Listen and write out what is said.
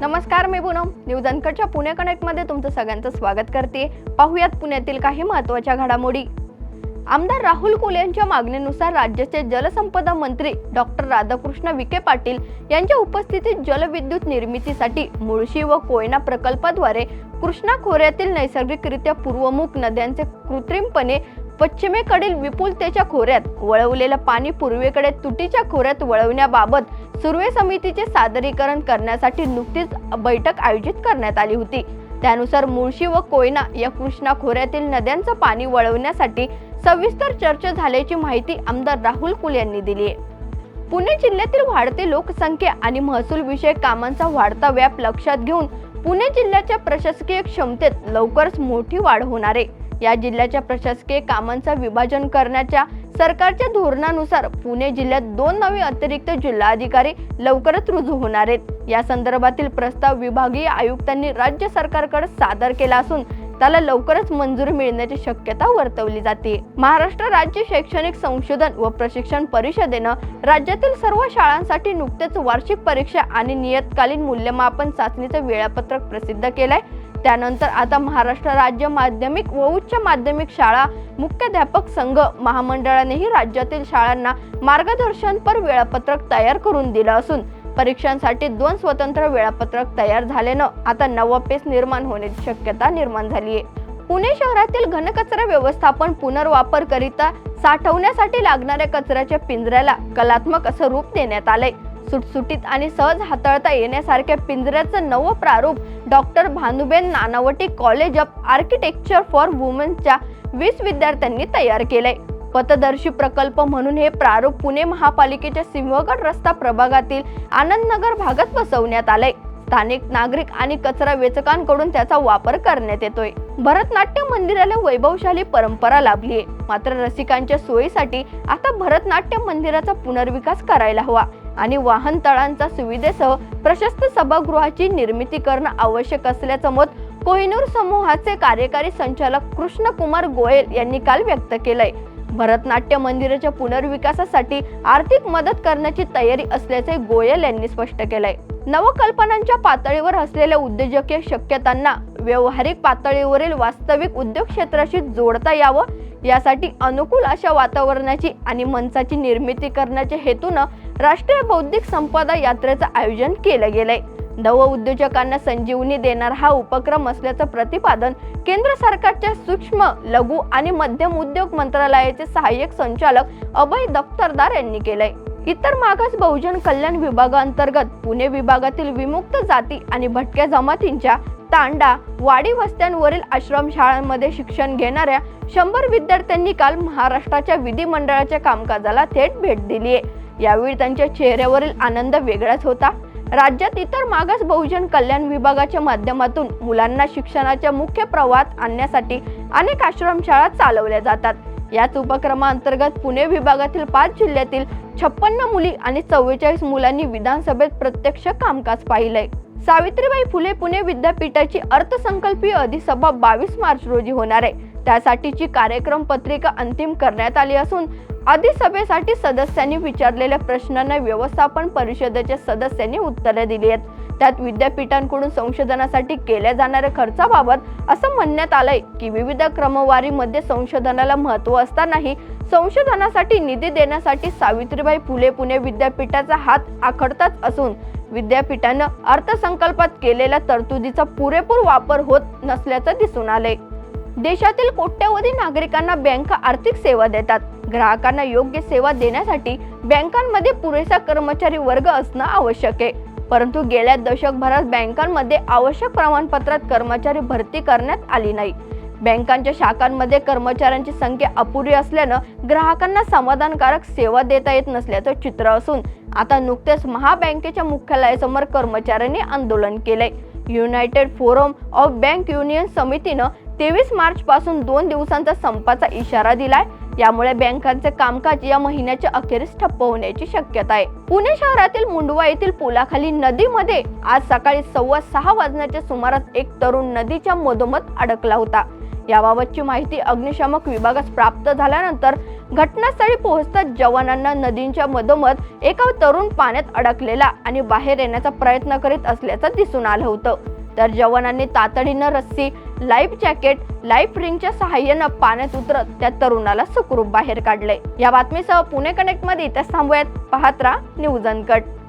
नमस्कार मी पूनम. न्यूज अनकटच्या पुणे कनेक्टमध्ये तुमचं सगळ्यांचं स्वागत करते. पाहुयात पुण्यातील काही महत्त्वाच्या घडामोडी. आमदार राहुल कुल यांच्या मागणीनुसार राज्याचे जलसंपदा मंत्री डॉक्टर राधाकृष्ण विखे पाटील यांच्या उपस्थितीत जलविद्युत निर्मितीसाठी मुळशी व कोयना प्रकल्पाद्वारे कृष्णा खोऱ्यातील नैसर्गिकरित्या पूर्वमुख नद्यांचे कृत्रिमपणे पश्चिमेकडील विपुलतेच्या खोऱ्यात वळवलेलं पाणी पूर्वेकडे तुटीच्या खोऱ्यात वळवण्याबाबत सुर्वे समितीचे सादरीकरण करण्यासाठी नुकतीच बैठक आयोजित करण्यात आली होती. त्यानुसार मुळशी व कोयना या कृष्णा खोऱ्यातील नद्यांचं पाणी वळवण्यासाठी सविस्तर चर्चा झाल्याची माहिती आमदार राहुल कुल यांनी दिली आहे. पुणे जिल्ह्यातील वाढती लोकसंख्या आणि महसूल विषयक कामांचा वाढता व्याप लक्षात घेऊन पुणे जिल्ह्याच्या प्रशासकीय क्षमतेत लवकरच मोठी वाढ होणार आहे. या जिल्ह्याच्या प्रशासकीय कामांचा विभाजन करण्याच्या सरकारच्या धोरणानुसार पुणे जिल्ह्यात दोन नवे अतिरिक्त जिल्हाधिकारी लवकरच रुजू होणार आहेत. या संदर्भातील प्रस्ताव विभागीय आयुक्तांनी राज्य सरकारकडे सादर केला असून त्याला लवकरच मंजुरी मिळण्याची शक्यता वर्तवली जाते. महाराष्ट्र राज्य शैक्षणिक संशोधन व प्रशिक्षण परिषदेनं राज्यातील सर्व शाळांसाठी नुकतेच वार्षिक परीक्षा आणि नियतकालीन मूल्यमापन चाचणीचं वेळापत्रक प्रसिद्ध केलंय. त्यानंतर आता महाराष्ट्र राज्य माध्यमिक व उच्च माध्यमिक शाळा मुख्याध्यापक संघ महामंडळानेही राज्यातील शाळांना मार्गदर्शनपर वेळापत्रक तयार करून दिलं असून परीक्षांसाठी दोन स्वतंत्र वेळापत्रक तयार झाल्यानं आता नवं पेस निर्माण होण्याची शक्यता निर्माण झाली आहे. पुणे शहरातील घनकचरा व्यवस्थापन पुनर्वापर करिता साठवण्यासाठी लागणाऱ्या कचऱ्याच्या पिंजऱ्याला कलात्मक असं रूप देण्यात आलंय. सुटसुटीत आणि सहज हाताळता येण्यासारख्या पिंजऱ्याचं नवं प्रारूप doctor Bhanuben Nanavati college of architecture for वुमन्सच्या वीस विद्यार्थ्यांनी तयार केलंय. पथदर्शी प्रकल्प म्हणून हे प्रारूप पुणे महापालिकेच्या सिंहगड रस्ता प्रभागातील आनंदनगर भागात बसवण्यात आलंय. स्थानिक नागरिक आणि कचरा वेचकांकडून त्याचा वापर करण्यात येतोय. भरतनाट्य मंदिराला वैभवशाली परंपरा लाभली आहे मात्र रसिकांच्या सोयीसाठी आता भरतनाट्य मंदिराचा पुनर्विकास करायला हवा. आणि वाहनतळांचा सुविधेसह प्रशस्त सभागृहाची निर्मिती करणं आवश्यक असल्याचं मत कोहिनूर समूहाचे कार्यकारी संचालक कृष्णकुमार गोयल यांनी काल व्यक्त केलंय. भरतनाट्य मंदिराच्या पुनर्विकासासाठी आर्थिक मदत करण्याची तयारी असल्याचे गोयल यांनी स्पष्ट केलंय. नवकल्पनांच्या पातळीवर असलेल्या उद्योजकीय शक्यतांना व्यावहारिक पातळीवरील वास्तविक उद्योग क्षेत्राशी जोडता यावं यासाठी अनुकूल अशा वातावरणाची आणि मंचाची निर्मिती करण्याच्या हेतूनं राष्ट्रीय बौद्धिक संपदा यात्रेचं आयोजन केलं गेलंय. नव उद्योजकांना संजीवनी देणारा हा उपक्रम असल्याचं प्रतिपादन केंद्र सरकारच्या सूक्ष्म लघु आणि मध्यम उद्योग मंत्रालयाचे सहाय्यक संचालक अभय दफ्तरदार यांनी केलंय. इतर मागास बहुजन कल्याण विभागाअंतर्गत पुणे विभागातील विमुक्त जाती आणि भटक्या जमातींच्या तांडा वाडी वस्त्यांवरील आश्रमशाळांमध्ये शिक्षण घेणाऱ्या शंभर विद्यार्थ्यांनी काल महाराष्ट्राच्या विधिमंडळाच्या कामकाजाला थेट भेट दिली आहे यावेळी त्यांच्या चेहऱ्यावरील आनंद वेगळाच होता. राज्यात इतर मागास बहुजन कल्याण विभागाच्या माध्यमातून मुलांना शिक्षणाच्या मुख्य प्रवाहात आणण्यासाठी अनेक आश्रमशाळा चालवल्या जातात. याच उपक्रमाअंतर्गत पुणे विभागातील पाच जिल्ह्यातील छप्पन्न मुली आणि चव्वेचाळीस मुलांनी विधानसभेत प्रत्यक्ष कामकाज पाहिलंय. सावित्रीबाई फुले पुणे विद्यापीठाची अर्थसंकल्पीय अधिसभा बावीस मार्च रोजी होणार आहे. त्यासाठीची कार्यक्रम पत्रिका अंतिम करण्यात आली असून अधिसभेसाठी सदस्यांनी विचारलेल्या प्रश्नांना व्यवस्थापन परिषदेच्या सदस्यांनी उत्तरे दिली आहेत. त्यात विद्यापीठांकडून संशोधनासाठी केल्या जाणाऱ्या खर्चाबाबत असं म्हणण्यात आलंय की विविध क्रमवारीमध्ये संशोधनाला महत्त्व असतानाही संशोधनासाठी निधी देण्यासाठी सावित्रीबाई फुले पुणे विद्यापीठाचा हात आखडताच असून विद्यापीठानं अर्थसंकल्पात केलेल्या तरतुदीचा पुरेपूर वापर होत नसल्याचं दिसून आलंय. देशातील कोट्यवधी नागरिकांना बँका आर्थिक सेवा देतात. ग्राहकांना योग्य सेवा देण्यासाठी बँकांमध्ये पुरेसा कर्मचारी वर्ग असणं आवश्यक आहे. परंतु गेल्या दशकभरात बँकांमध्ये आवश्यक प्रमाणपत्रात कर्मचारी भरती करण्यात आली नाही. बँकांच्या शाखांमध्ये कर्मचाऱ्यांची संख्या अपुरी असल्यानं ग्राहकांना समाधानकारक सेवा देता येत नसल्याचं चित्र असून आता नुकतेच महाबँकेच्या मुख्यालयासमोर कर्मचाऱ्यांनी आंदोलन केले United forum of bank union समितीनं तेवीस मार्च पासून दोन दिवसांचा संपाचा इशारा दिलाय. यामुळे बँकांचे कामकाज या महिन्याच्या अखेरीस ठप्प होण्याची शक्यता आहे. पुणे शहरातील मुंडवा येथील पुलाखाली नदीमध्ये आज सकाळी सव्वा सहा वाजण्याच्या सुमारास एक तरुण नदीच्या मधोमध अडकला होता. याबाबतची माहिती अग्निशामक विभागास प्राप्त झाल्यानंतर घटनास्थळी पोहोचताच जवानांना नदींच्या मधोमध एका तरुण पाण्यात अडकलेला आणि बाहेर येण्याचा प्रयत्न करीत असल्याचं दिसून आलं होतं. तर जवानांनी तातडीनं रस्सी लाईफ जॅकेट लाईफ रिंगच्या सहाय्यानं पाण्यात उतरत त्या तरुणाला सुखरूप बाहेर काढले. या बातमीसह पुणे कनेक्टमध्ये इथं थांबूयात. पाहत राहा न्यूज अनकट